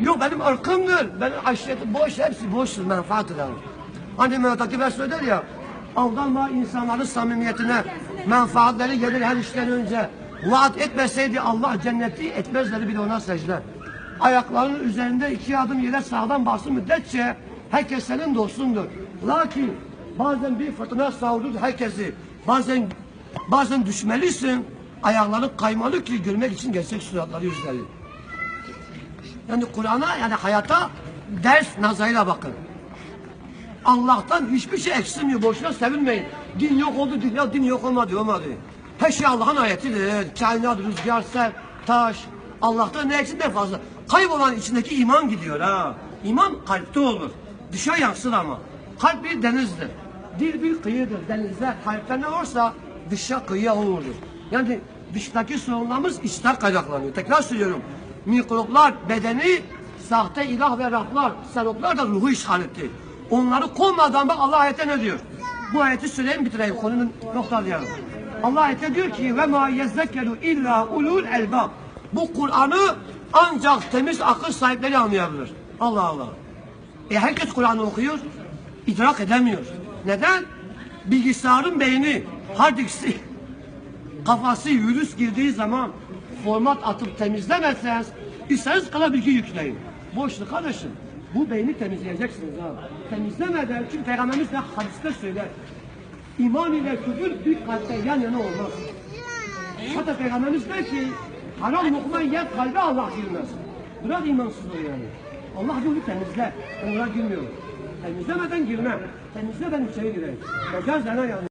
Yok benim ırkımdır. Benim aşiretim boş. Hepsi boştur. Menfaattir yani. Hani Mehmet Akif Er söyler ya. Aldanma insanların samimiyetine. Menfaatleri gelir her işten önce. Vaat etmeseydi Allah cenneti etmezleri bile ona secde. Ayaklarının üzerinde iki adım yere sağdan basın müddetçe herkes senin dostundur. Lakin bazen bir fırtına savurur herkesi. Bazen bazen düşmelisin. Ayakların kaymalı ki görmek için gerçek suratları yüzleri. Yani Kur'an'a yani hayata ders nazarıyla bakın. Allah'tan hiçbir şey eksilmiyor. Boşuna sevinmeyin. Din yok oldu, din, ya din yok olmadı, olmadı. Her şey Allah'ın ayetidir. Kainat, rüzgar, ser, taş. Allah'tan ne eksik ne fazla. Kaybolan içindeki iman gidiyor ha. İman kalpte olur. Dışa yansır ama. Kalp bir denizdir. Dil bir kıyıdır. Denizler kalpte ne varsa dışa kıyıya olurdur. Yani dıştaki sorunlarımız içten kaynaklanıyor. Tekrar söylüyorum. Mikroplar bedeni, sahte ilah ve Rablar, seroklar da ruhu işgal etti. Onları kovmadan bak Allah ayette ne diyor? Bu ayeti söyleyeyim bitireyim konunun noktalayalım. Allah ayette diyor ki ve ma yezekkeru illa ulul elbab. Bu Kur'an'ı ancak temiz akıl sahipleri anlayabilir. Allah Allah. E herkes Kur'an'ı okuyor, idrak edemiyor. Neden? Bilgisayarın beyni, hard kafası virüs girdiği zaman format atıp temizlemezseniz istediğiniz kadar bilgi yükleyin. Boşluk kardeşim. Bu beyni temizleyeceksiniz ha. Temizlemeden çünkü Peygamberimiz de hadiste söyler. İman ile küfür bir kalpte yan yana olmaz. Hatta Peygamberimiz der ki haram lokma yer kalbe Allah girmez. Bırak imansızlığı yani. Allah ki temizle. Ben girmiyorum. Temizlemeden girmem. Temizle ben içeri gireyim. Mecaz denen yani.